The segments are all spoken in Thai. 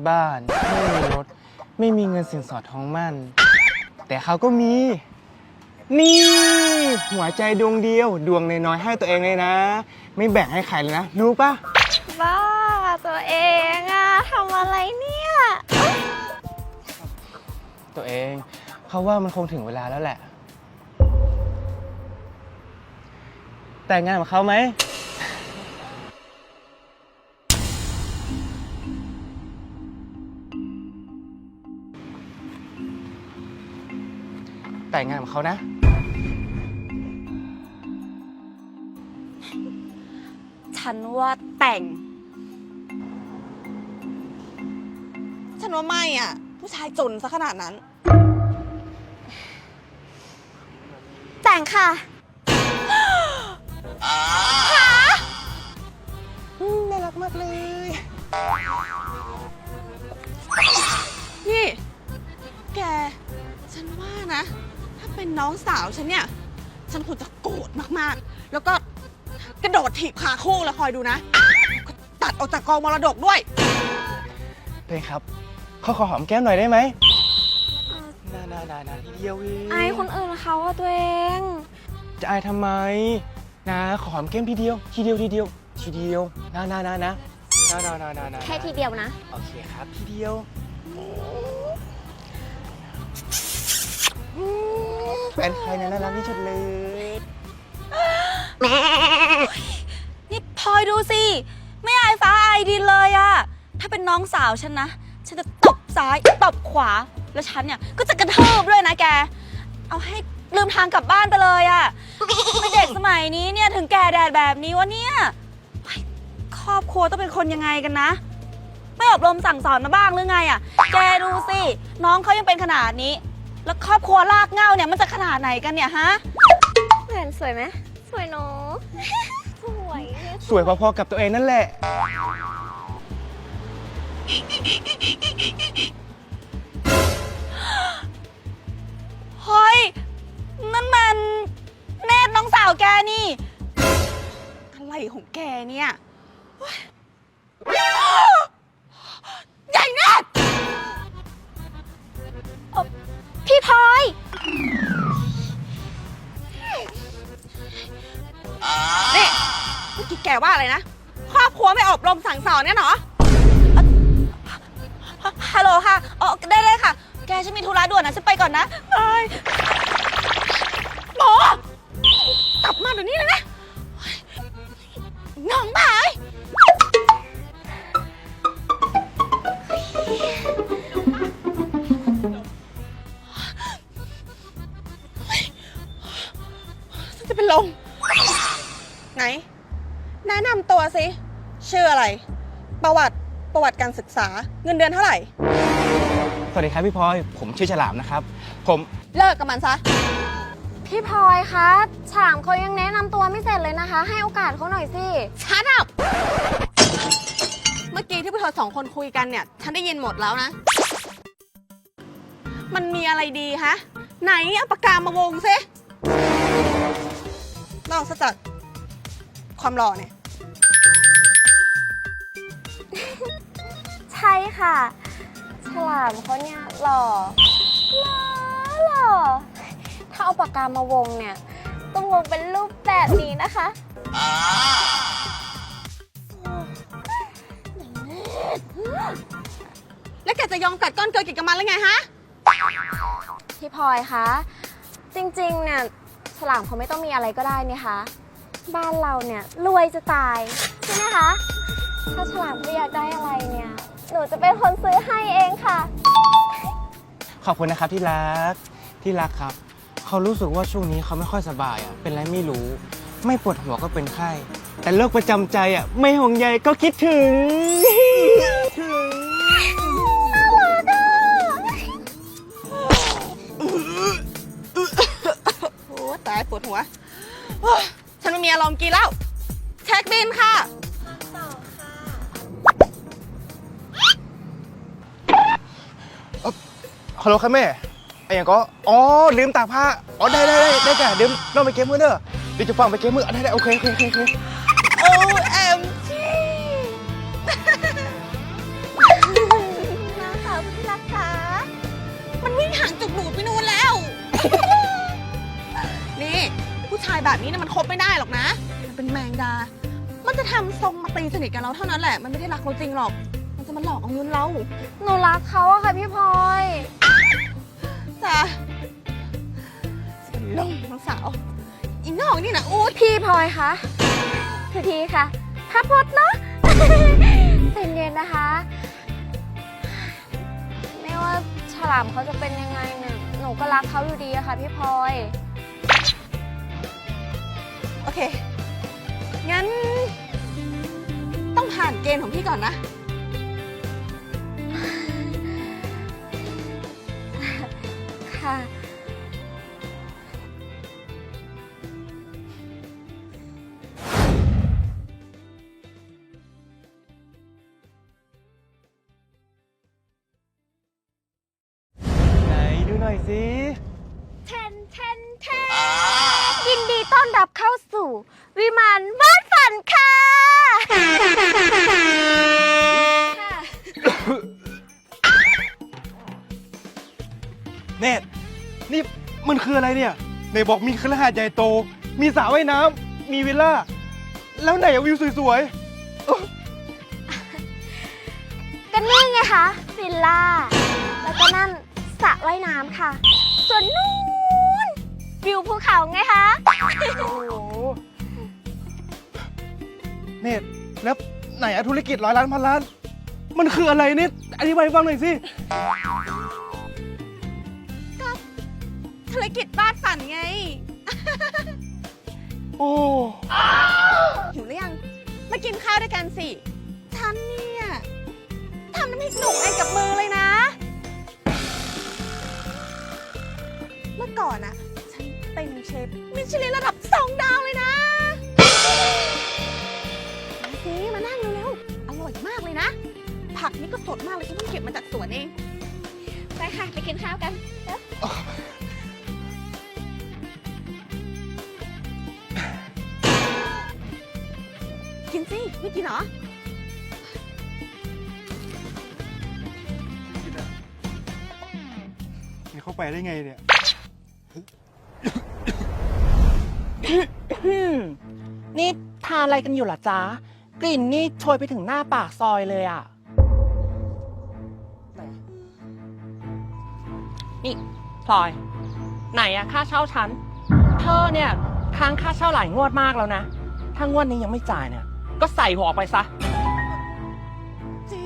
เขาจะไม่มีบ้าน ไม่มีรถ ไม่มีเงินสินสอดทองมั่น แต่เขาก็มี นี่ หัวใจดวงเดียว ดวงน้อยๆให้ตัวเองเลยนะ ไม่แบ่งให้ใครเลยนะ รู้ปะบ้าตัวเองอะทำอะไรเนี่ย ตัวเองเขาว่ามันคงถึงเวลาแล้วแหละ แต่งงานกับเขาไหม แต่งงานกับเขานะ ฉันว่าแต่ง ฉันว่าไม่อะ ผู้ชายจนซะขนาดนั้น แต่งค่ะ น่ารักมากเลย นี่ แก ฉันว่านะถ้า เป็นน้องสาวฉันเนี่ย ฉันคงจะโกรธมากๆ แล้วก็กระโดดถีบขาคู่แล้วคอยดูนะก็ตัดออกจากกองมรดกด้วยตัวเองครับเขาขอหอมแก้มหน่อยได้ไหมนานานานาทีเดียวเองไอายคนอื่นเขาอะตัวเอง จะอายทำไม นะขอหอมแก้มทีเดียว ทีเดียวทีเดียว ทีเดียวนะนะนะนะนะนะนะนะนะแค่ทีเดียวนะ โอเคครับทีเดียว แฟนใครนะน่ารักที่สุดเลยนี่พลอยดูสิ ไม่อายฟ้าอายดินเลยอะถ้าเป็นน้องสาวฉันนะ ฉันจะตบซ้ายตบขวา แล้วฉันเนี่ย ก็จะกระเทิบด้วยนะแก เอาให้ลืมทางกลับบ้านไปเลยอะไม่เด็กสมัยนี้เนี่ยถึงแก่แดดแบบนี้วะเนี่ยเฮ้ยครอบครัวต้องเป็นคนยังไงกันนะ ไม่อบรมสั่งสอนมาบ้างหรือไงอะแกดูสิ น้องเขายังเป็นขนาดนี้ แล้วครอบครัวลากเหง่าเนี่ยมันจะขนาดไหนกันเนี่ยฮะ แหวนสวยไหมสวยเนาะ สวยสวยพอๆกับตัวเองนั่นแหละ เฮ้ย นั่นมันเนตรน้องสาวแกนี่ อะไรของแกเนี่ยเฮ้ยใหญ่แน่ พี่พลอย นี่เมื่อกี้แกว่าอะไรนะ ครอบครัวไม่อบรมสั่งสอนเนี่ยเหรอฮฮัลโหลค่ะอ๋อได้เลยค่ะ แกฉันมีธุระด่วนนะฉันไปก่อนนะบายหมอกลับมาเดี๋ยวนี้เลยนะน้องบ่า ษาเงินเดือนเท่าไหร่ สวัสดีครับพี่พลอย ผมชื่อฉลามนะครับ ผมเลิกกับมันซะ พี่พลอยคะฉลามเขายังแนะนำตัวไม่เสร็จเลยนะคะ ให้โอกาสเขาหน่อยสิ ชัดอับเมื่อกี้ที่พวกเธอสองคนคุยกันเนี่ย ฉันได้ยินหมดแล้วนะ มันมีอะไรดีฮะ ไหนเอาปากกามาวงซินอกจากความหล่อเนี่ย ใช่ค่ะ ฉลามเขาเนี่ยหล่อหล่อหล่อถ้าเอาปากกามาวงเนี่ย ต้องวงเป็นรูปแบบนี้นะคะแล้วแกจะยอมกัดก้อนเกลือกินกับมันแล้วไงฮะ พี่พลอยคะ จริงๆ เนี่ยฉลามเขาไม่ต้องมีอะไรก็ได้นี่คะบ้านเราเนี่ยรวยจะตาย ใช่ไหมคะ ถ้าฉลามเขาอยากได้อะไรเนี่ย หนูจะเป็นคนซื้อให้เองค่ะ ขอบคุณนะครับที่รัก ที่รักครับ เขารู้สึกว่าช่วงนี้เขาไม่ค่อยสบายอะ เป็นไรไม่รู้ ไม่ปวดหัวก็เป็นไข้ แต่โรคประจำใจอะ ไม่ห่วงใยก็คิดถึง ถึงโอ้ตายปวดหัวโอ้ยฉันไม่มีอารมณ์กินแล้ว เช็คบินค่ะ ฮัลโหลครับแม่ไอ้อย่างก็อ๋อลืมตากผ้าอ๋อได้ได้ได้ได้จ้ะเดี๋ยวน้องไปเก็บมือเด้อเดี๋ยวจะฟังไปเก็บมืออะได้ได้โอเคโอเคโอเคโอเค OMG นะคะคุณที่รักคะมันวิ่งห่างจุกหนูไปนู่นแล้ว นี่ ผู้ชายแบบนี้เนี่ยมันคบไม่ได้หรอกนะ มันเป็นแมงดา มันจะทำทรงมาตีสนิทกับเราเท่านั้นแหละ มันไม่ได้รักเราจริงหรอก มันจะมาหลอกเอาเงินเรา หนูรักเขาอะค่ะพี่พลอย จ้ะจะเป็นลมน้องสาวอีน้องนี่นะอู้พี่พลอยคะคือทีค่ะพับพดเนาะใจเย็นนะคะ ไม่ว่าฉลามเขาจะเป็นยังไงเนี่ยหนูก็รักเขาอยู่ดีอะค่ะพี่พลอย โอเค งั้น ต้องผ่านเกณฑ์ของพี่ก่อนนะค่ะ เนตนี่มันคืออะไรเนี่ยไหนบอกมีคฤหาสน์ใหญ่โต มีสระว่ายน้ำมีวิลล่า แล้วไหนอะวิวสวยก็นี่ไงคะวิลล่า แล้วก็นั่นสระว่ายน้ำค่ะ ส่วนนู้นวิวภูเขาไงคะๆโอ้โหเนตแล้วไหนอะธุรกิจร้อยล้านพันล้าน มันคืออะไรเนตอธิบายให้ฟังหน่อยสิ ธุรกิจบ้านฝันไง โอ้หิวหรือยัง มากินข้าวด้วยกันสิ ฉันเนี่ยทำน้ำพริกหนุ่มเองกับมือเลยนะ เมื่อก่อนอะฉันเป็นเชฟมิชลินระดับสองดาวเลยนะมาสิมานั่งเร็วๆ อร่อยมากเลยนะ ผักนี่ก็สดมากเลยฉันเพิ่งเก็บมาจากสวนเอง ไปค่ะ ไปกินข้าวกันกิน สิ ไม่กินเหรอนี่เข้าไปได้ไงเนี่ย นี่ทานอะไรกันอยู่ล่ะจ๊ะ กลิ่นนี่โชยไปถึงหน้าปากซอยเลยอะ นี่พลอย ไหนอะค่าเช่าฉัน เธอเนี่ยค้างค่าเช่าหลายงวดมากแล้วนะ ถ้างวดนี้ยังไม่จ่ายเนี่ย ก็ใส่หัวออกไปซะ เจ๊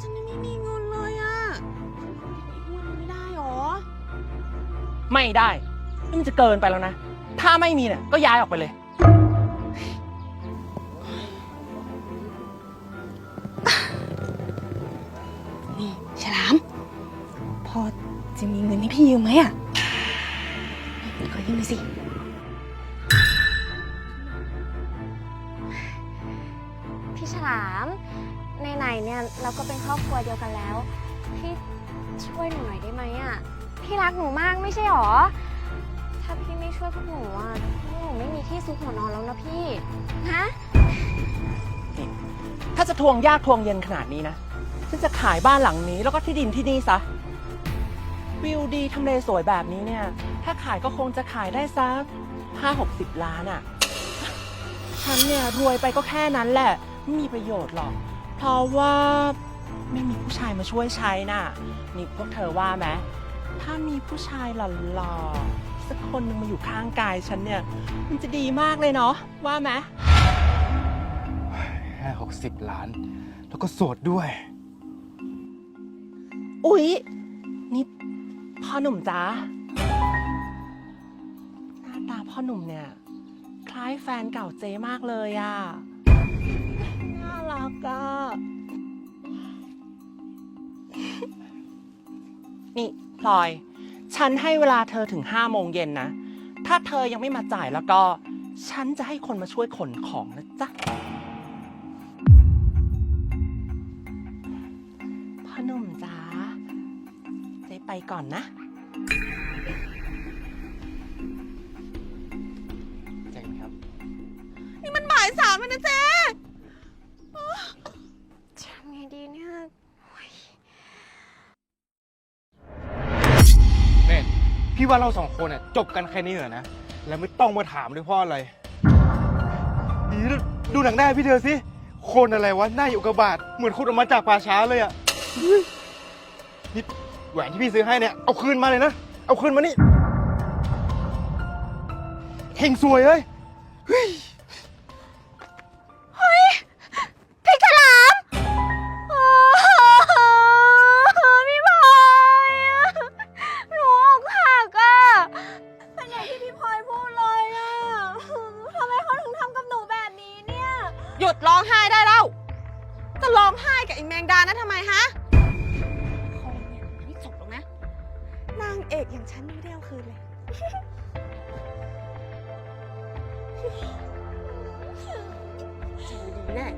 ฉันยังไม่มีเงินเลยอะฉันขออีกวันไม่ได้หรอ ไม่ได้นี่มันจะเกินไปแล้วนะ ถ้าไม่มีเนี่ยก็ย้ายออกไปเลย ทวงยากทวงเย็นขนาดนี้นะ ฉันจะขายบ้านหลังนี้แล้วก็ที่ดินที่นี่ซะ วิวดีทำเลสวยแบบนี้เนี่ย ถ้าขายก็คงจะขายได้สักห้าหกสิบล้านอะ่ะ ฉันเนี่ยรวยไปก็แค่นั้นแหละ ไม่มีประโยชน์หรอก เพราะว่าไม่มีผู้ชายมาช่วยใช้น่ะ นี่พวกเธอว่าไหมถ้ามีผู้ชายหล่อๆสักคนหนึงมาอยู่ข้างกายฉันเนี่ย มันจะดีมากเลยเนาะว่าไหม ห้าหกสิบล้าน แล้วก็โสดด้วย อุ๊ย นี่พ่อหนุ่มจ้าหน้าตาพ่อหนุ่มเนี่ย คล้ายแฟนเก่าเจมากเลยอะน่ารักอะนี่พลอย ฉันให้เวลาเธอถึงห้าโมงเย็นนะ ถ้าเธอยังไม่มาจ่ายแล้วก็ ฉันจะให้คนมาช่วยขนของนะจ๊ะ พ่อหนุ่มจ้าเจ๊ไปก่อนนะเจ๋งครับ นี่มันบ่ายสามแล้วนะเจ๊ทำไงดีเนี่ยเนี่ยพี่ว่าเราสองคนน่ะจบกันแค่นี้เหรอนะ แล้วไม่ต้องมาถามด้วยเพ่ออะไรอีดูหนังได้พี่เธอสิ คนอะไรวะหน้าอยู่กระบาด เหมือนคุณออกมาจากป่าช้าเลยอะเฮ้ย นี่แหวนที่พี่ซื้อให้เนี่ย เอาคืนมาเลยนะ เอาคืนมานี่เฮงซวยเอ้ยพี่ฉลามโอ้โหพี่พลอยอะหนูอกหักอะเป็นอย่างที่พี่พลอยพูดเลยอะทำไมเขาถึงทำกับหนูแบบนี้เนี่ย หยุดร้องไห้ได้แล้ว จะร้องไห้กับไอ้แมงดานั้นทำไมฮะ เอกอย่างฉันไม่ได้เอาคืนเลยเจดีแน่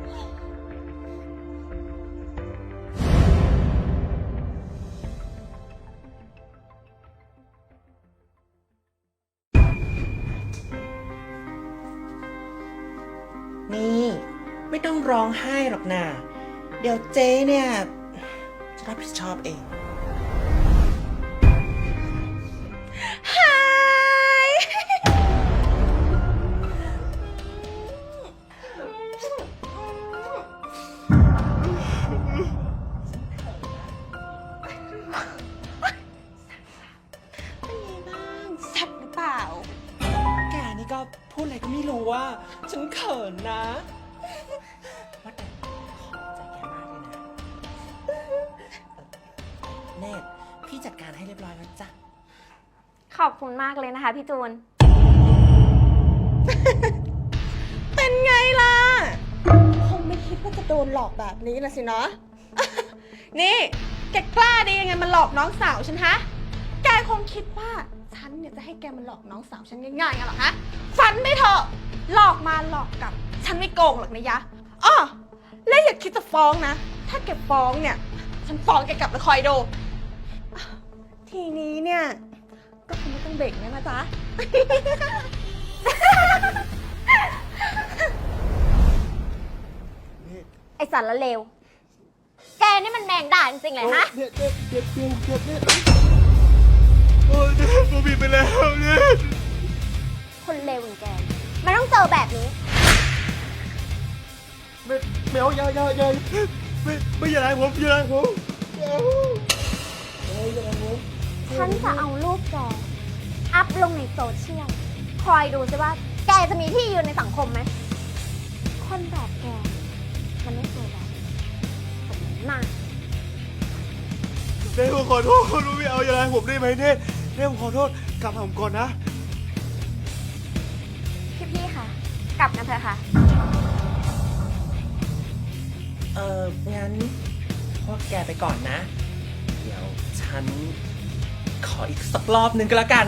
นี่ไม่ต้องร้องไห้หรอกนะเดี๋ยวเจ๊เนี่ย จะรับผิดชอบเอง มากเลยนะคะพี่จูน เป็นไงล่ะ คงไม่คิดว่าจะโดนหลอกแบบนี้ละสิเนาะ นี่แกกล้าได้ยังไงมาหลอกน้องสาวฉันฮะ แกคงคิดว่าฉันเนี่ยจะให้แกมาหลอกน้องสาวฉันง่ายๆกันหรอฮะฝันไม่เถอะ หลอกมาหลอกกลับ ฉันไม่โกงหรอกนะยะอ้อและอย่าคิดจะฟ้องนะ ถ้าแกฟ้องเนี่ย ฉันฟ้องแกกลับไปคอยดู ทีนี้เนี่ย ต้องเบ่งแล้วนะจ๊ะ ไอสารละเลว แกนี่มันแมงด่าจริงๆเลยฮะ เนี่ยเนี่ยเจ็บเจ็บเจ็บเนี่ยโอ้ยเนี่ยผมผิดไปแล้วเนี่ยคนเลวอย่างแก มันต้องเจอแบบนี้ ไม่ไม่เอาอย่าอย่าอย่าไม่ไม่อย่าไล่ผมอย่าไล่ผมอย่าอย่าไล่ผม ฉันจะเอารูปแก อัพลงในโซเชียล คอยดูสิว่า แกจะมีที่ยืนในสังคมไหม คนแบบแก มันไม่เคยแบบสมหน้าเน่ผมขอโทษคุณไม่เอาอย่าไล่ผมได้ไหมเน่เน่ผมขอโทษกลับมาผมก่อนนะพี่ๆค่ะ กลับกันเถอะค่ะ เอองั้นพวกแกไปก่อนนะ เดี๋ยวฉัน ขออีกสักรอบหนึ่งก็แล้วกัน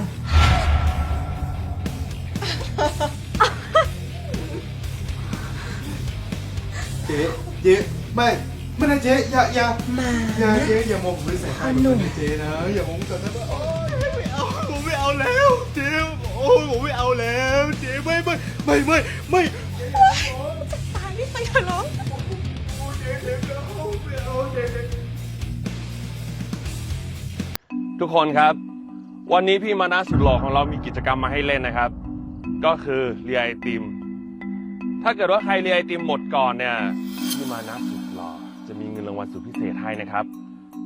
เจ๊เจ๊ไม่ไม่นะเจ๊อย่าอย่ามาอย่าเจ๊อย่ามองผมด้วยสายตาแบบนั้นนะเจ๊นะอย่ามองแต่ถ้าโอ๊ยไม่เอาผมไม่เอาแล้วเจ๊โอ้ยผมไม่เอาแล้วเจ๊ไม่ไม่ไม่ไม่ไม่ตายนี่ไปเถอะน้องเจ๊เจ๊ไม่เอาไม่เอาเจ๊ ทุกคนครับ วันนี้พี่มานะสุดหล่อของเรามีกิจกรรมมาให้เล่นนะครับ ก็คือเลียไอติม ถ้าเกิดว่าใครเลียไอติมหมดก่อนเนี่ยพี่มานะสุดหล่อจะมีเงินรางวัลสุดพิเศษให้นะครับ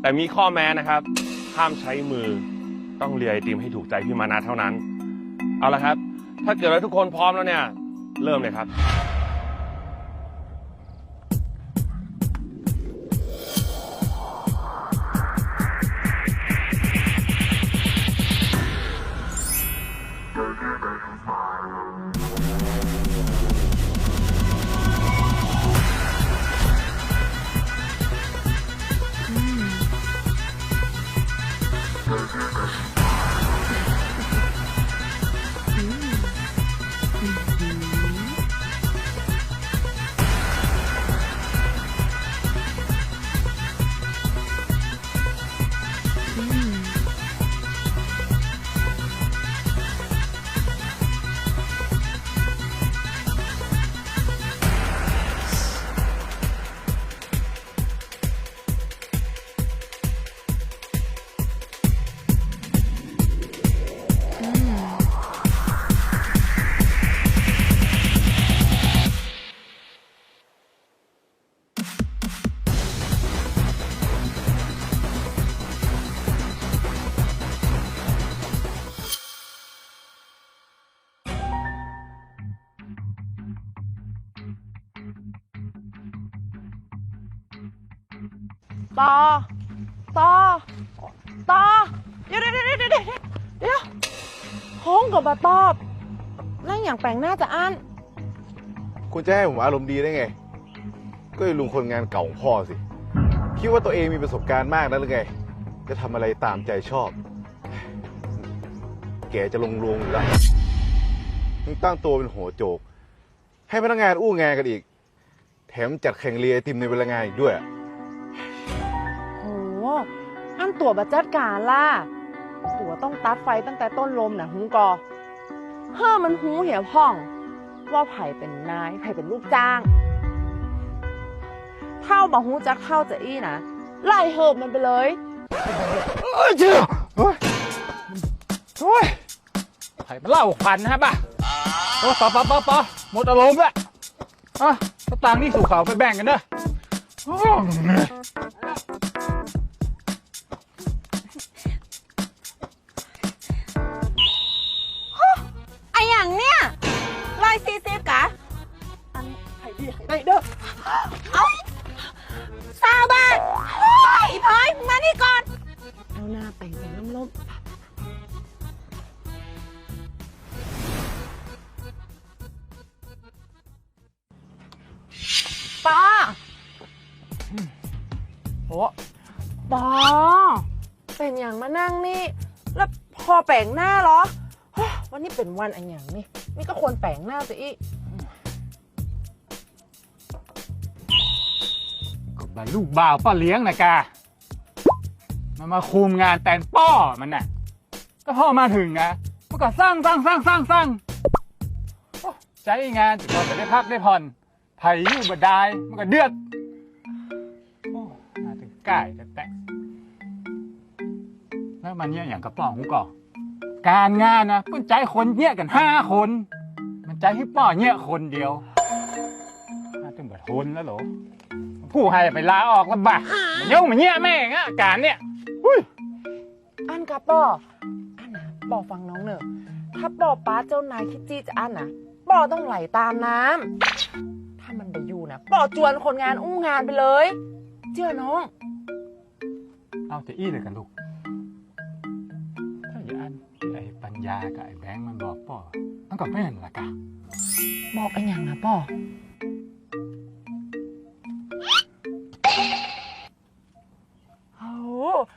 แต่มีข้อแม้นะครับห้ามใช้มือต้องเลียไอติมให้ถูกใจพี่มานะเท่านั้น เอาละครับ ถ้าเกิดว่าทุกคนพร้อมแล้วเนี่ย เริ่มเลยครับ อย่างแปลงหน้าจะอันคุณจะให้ผมอารมณ์ดีได้ไง ก็ไอ้ลุงคนงานเก่าของพ่อสิ คิดว่าตัวเองมีประสบการณ์มากนะหรือไง จะทำอะไรตามใจชอบ แกจะลงลวงอยู่แล้วยังตั้งตัวเป็นหัวโจก ให้พนักงานอู้งานกันอีก แถมจัดแข่งเรียไอติมในเวลางานอีกด้วย โห อันตัวบัจัดการล่ะ ตัวต้องตัดไฟตั้งแต่ต้นลมนะหูกอ เฮ้อมันหูเหี่ยวพ่อง ว่าไผ่เป็นนายไผ่เป็นลูกจ้าง เท่าบะหูจักเท่าจะอี้นะไล่เหิบมันไปเลยเอ้ยเจ้าโอ้ยโอ้ยไผ่มันเล่าพันนะป่ะโอ้ปะปะปะปะหมดอารมณ์ละอะสตางค์นี่สู่เขาไปแบ่งกันเด้อโอ้ยไอ เอาซาบาทเฮ้ยอีพลอยมึงมานี่ก่อน เอาหน้าแปลงใส่ล่มๆป้าโอ้ปอเป็นอย่างมานั่งนี่ แล้วพอแปลงหน้าเหรอฮะวันนี้เป็นวันอันอย่างนี่ นี่ก็ควรแปลงหน้าสิอี บาลูกบ่าวป้าเลี้ยงนะกามันมาคุมงานแต่งป้อมันน่ะ ก็พ่อมาถึงนะมันก็สร้างสร้างสร้างสร้างสร้างโอ้ใจงานจะพอจะได้พักได้ผ่อนไผ่ยู่บดายมันก็เดือดโอ้มาถึงใกล้จะแตะแล้วมันเนี่ยอย่างกระป๋องกูก่อการงานนะเพิ่นใจคนเนี่ยกันห้าคน มันใจให้ป้อเนี่ยคนเดียวน่าถึงเบิดทนแล้วหรอ ผู้ให้ไปลาออกแล้วบ่ะมันยุ่งมันเงี้ยแม่งอะการเนี่ยอันกับปออันนะปอฟังน้องเนอะถ้าปอป้าเจ้านายคิดจี้จะอันนะปอต้องไหลตามน้ำถ้ามันไปอยู่นะปอจวนคนงานอู้งานไปเลย เชื่อน้อง เอาแต่อี้เลยกันลูกถ้าอย่างอันที่ไอ้ปัญญากับไอ้แบงค์มันบอกป่อมันก็แม่นละกะบอกไอ้ยังนะปอ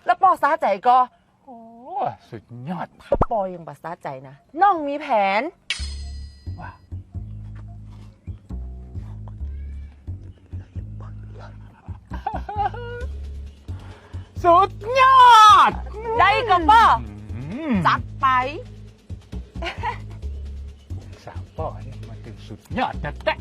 แล้วปอซาใจก็โอ้สุดยอดถ้าปอยังบัสซาใจนะน้องมีแผนว่าสุดยอด ได้กับปออืมจัดไปสาวป่อเนี่ยมาถึงสุดยอดแต่แต่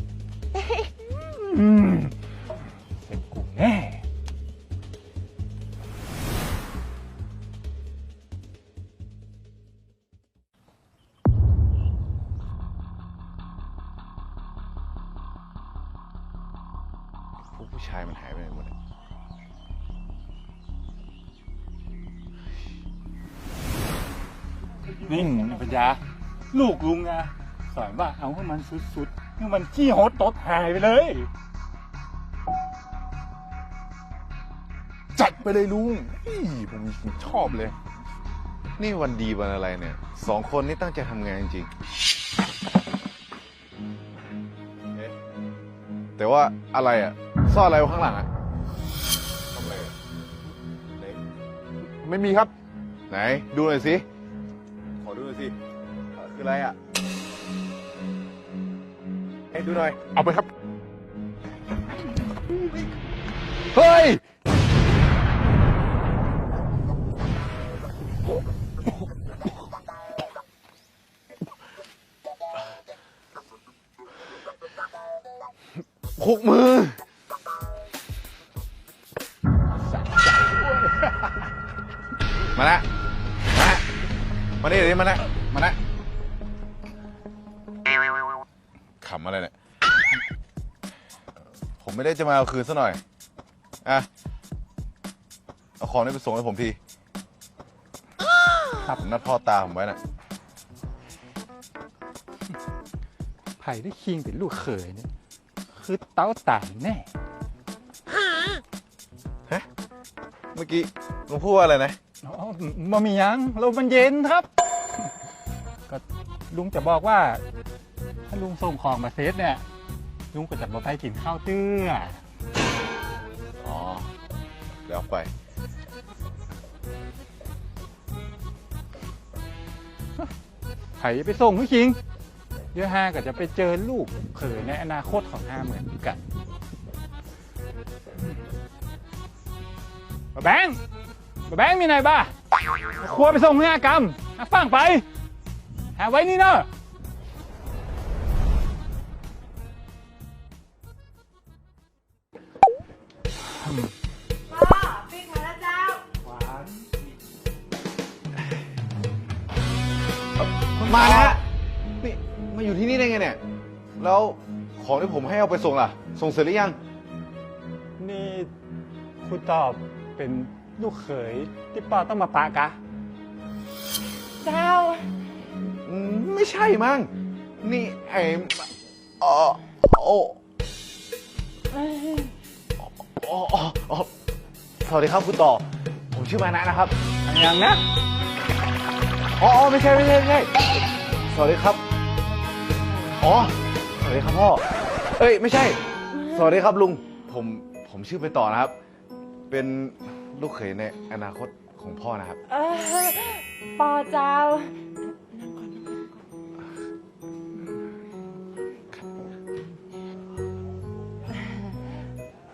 ลูกลุงอะสอนว่าเอาให้มันสุดๆให้มันขี้โหดตดหายไปเลย จัดไปเลยลุงอี้ผมชอบเลย นี่วันดีวันอะไรเนี่ยสองคนนี่ตั้งใจทำงานจริงๆเอ๊ะแต่ว่าอะไรอะซ่อนอะไรไว้ข้างหลังอะทำอะไรอะไหนไม่มีครับ ไหน ดูหน่อยสิ ขอดูหน่อยสิ คืออะไรอะให้ดูหน่อย เอาไปครับ เฮ้ย หกมือ ผมไม่ได้จะมาเอาคืนซะหน่อย อะ เอาของนี้ไปส่งให้ผมทีครับผมนัดพ่อตาผมไว้น่ะ ไผ่ได้คิงเป็นลูกเขยเนี่ย คือเต้าต่างแน่ฮะเมื่อกี้ลุงพูดว่าอะไรนะ อ๋อมามีหยังลมมันเย็นครับ ก็ลุงจะบอกว่า ถ้าลุงส่งของมาเซตเนี่ย ลุงก็จะมาไปกินข้าวเตื้ออ๋อเดี๋ยวไปไผไปส่งพี่คิง เดี๋ยวฮาก็จะไปเจอลูกเขยในอนาคตของฮาเหมือนกันบแบงค์บแบงค์มีไหนบ้าครัวไปส่งให้อากรรมอาฟังไปหาไว้นี่เนอะ มานะนี่มาอยู่ที่นี่ได้ไงเนี่ย แล้วของที่ผมให้เอาไปส่งล่ะ ส่งเสร็จหรือยัง นี่คุณตอบเป็นลูกเขยที่ป้าต้องมาปะกะ เจ้า อืมไม่ใช่มั้ง นี่ไอ้เออโอ้อ๋ออ๋ออ๋อสวัสดีครับคุณต่อ ผมชื่อมานะนะครับอย่างนะ อ๋ออ๋อไม่ใช่ไม่ใช่ไม่ใช่สวัสดีครับ อ๋อ สวัสดีครับพ่อ เอ้ย ไม่ใช่ สวัสดีครับลุง ผมผมชื่อไปต่อนะครับ เป็นลูกเขยในอนาคตของพ่อนะครับ เออปอเจ้า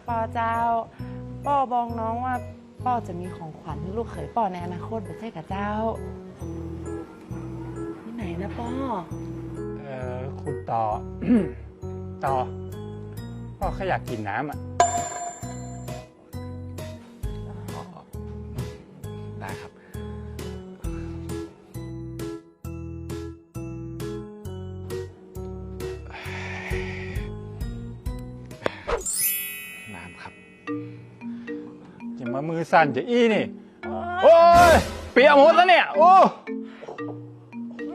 ปอเจ้าป้อบอกน้องว่าป้อจะมีของขวัญให้ลูกเขยป้อในอนาคตไม่ใช่กับเจ้าที่ ไหนนะป้อเอ่อคุณต่อ ต่อ พ่อแค่อยากกินน้ำอะ ได้ครับ น้ำครับ จะมามือสั่นจะอี้นี่ โอ้ย เปียกหมดแล้วเนี่ย โอ้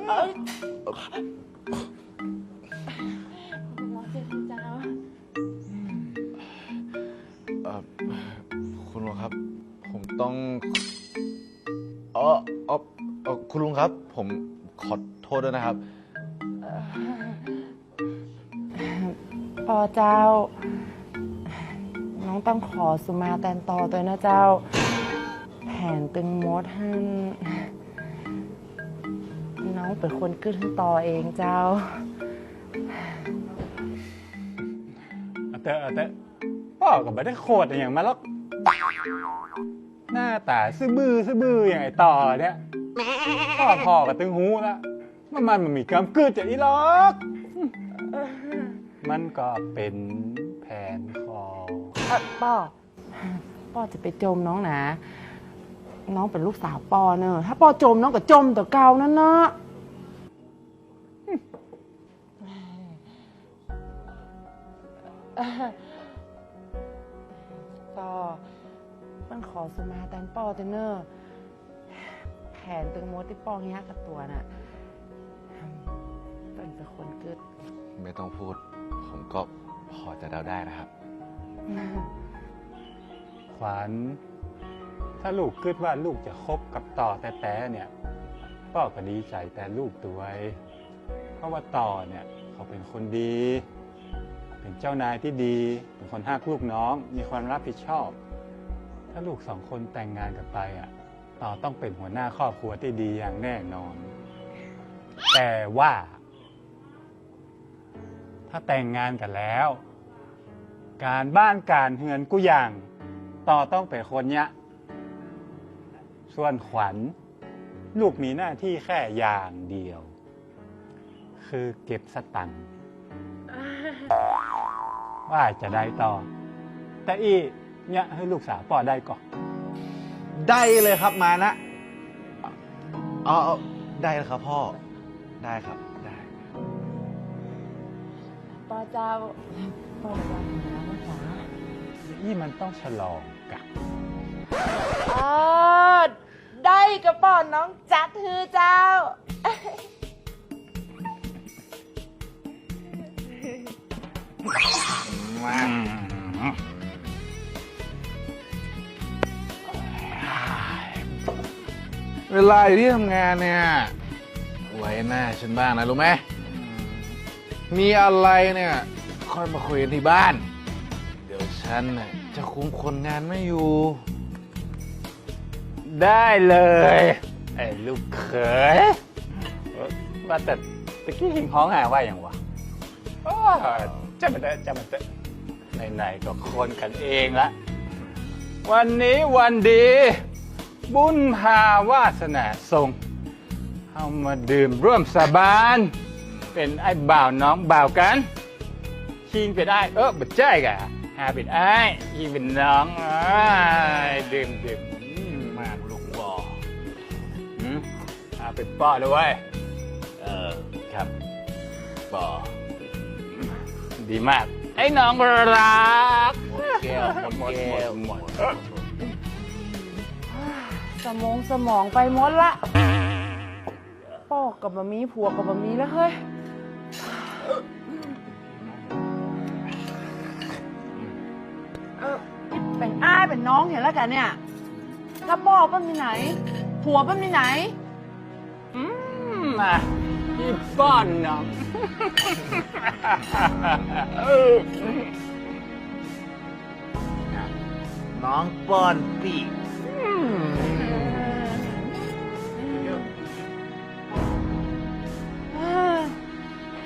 เอ่อคุณลุงครับ ผมต้องเออเออเออคุณลุงครับ ผมขอโทษด้วยนะครับ ปอเจ้า น้องต้องขอสุมาแตนต่อตัวนะเจ้า แผนตึงมดฮัน เป็นคนกึ้นต่อเองเจ้าเอาแต่เอาแต่พ่อก็ไม่ได้โคตรอย่างมาหรอกหน้าตาซื่อบื้อซื่อบื้ออย่างไอต่อเนี่ยพ่อพ่อกับตึงหูแล้วว่ามันมันมีกำกึดอย่างนี้หรอก มันก็เป็นแผนของเอ่อป้อป้อจะไปจมน้องนะน้องเป็นลูกสาวป้อเนอะถ้าป้อจมน้องก็จมแต่เก่านั่นเนอะ ต่อ มันขอสมาแตนป้อเตเนอร์ แผนตึงมดที่ป้อเงี้ยกับตัวน่ะเป็นเป็นคนกึดไม่ต้องพูด ผมก็พอจะเดาได้นะครับ ขวัญ ถ้าลูกคิดว่าลูกจะคบกับต่อแต่แต่เนี่ยพ่อก็ดีใจแต่ลูกตัวเองเพราะว่าต่อเนี่ย เขาเป็นคนดี เป็นเจ้านายที่ดี เป็นคนห้าลูกน้อง มีความรับผิดชอบ ถ้าลูกสองคนแต่งงานกันไปอะต่อต้องเป็นหัวหน้าครอบครัวที่ดีอย่างแน่นอน แต่ว่า ถ้าแต่งงานกันแล้ว การบ้านการเฮือนกูอย่าง ต่อต้องเป็นคนเนี้ยส่วนขวัญ ลูกมีหน้าที่แค่อย่างเดียว คือเก็บสตังค์ ว่าจะได้ต่อ แต่อีเนี่ยให้ลูกสาวปอได้ก่อน ได้เลยครับมานะอ๋ออ๋อได้แล้วครับพ่อ ได้ครับ ได้ป้อเจ้าป้อระวังนะนะจ๊ะอีมันต้องฉลองกันอ๋อได้กระป๋อน้องจัดฮือเจ้า มาเวลาอยู่ที่ทำงานเนี่ย ไว้หน้าฉันบ้างนะรู้ไหม มีอะไรเนี่ย ค่อยมาคุยกันที่บ้าน เดี๋ยวฉันน่ะจะคุมคนงานไม่อยู่ ได้เลย ไอ้ลูกเขยเอ้อว่าแต่ตะกี้หิงห้องหาว่าอย่างวะ จะมันเถอะจะมันเถอะไหนๆก็คนกันเองละ วันนี้วันดี บุญพาวาสนาส่งเอามาดื่มร่วมสาบาน เป็นไอ้บ่าวน้องบ่าวกัน คิงเป็นไอ้เออบัดใจกะหาเป็นไอ้คิงเป็นน้องอ้ายดื่มดื่มอืมากลูกบออืมหาเป็นป้อเลยเว้ยเออครับป้อ ดีมาก ไอ้น้องรักหมดแก้วหมดแก้วหมดสมองสมองไปหมดละพ่อกับบะมีผัวกับบะมีแล้วเฮ้ยเออเป็นอ้ายเป็นน้องเห็นแล้วกันเนี่ยแล้วพ่อป้ามีไหน ผัวป้ามีไหน อืมอะ พี่ป้อนน้องน้องป้อนปีก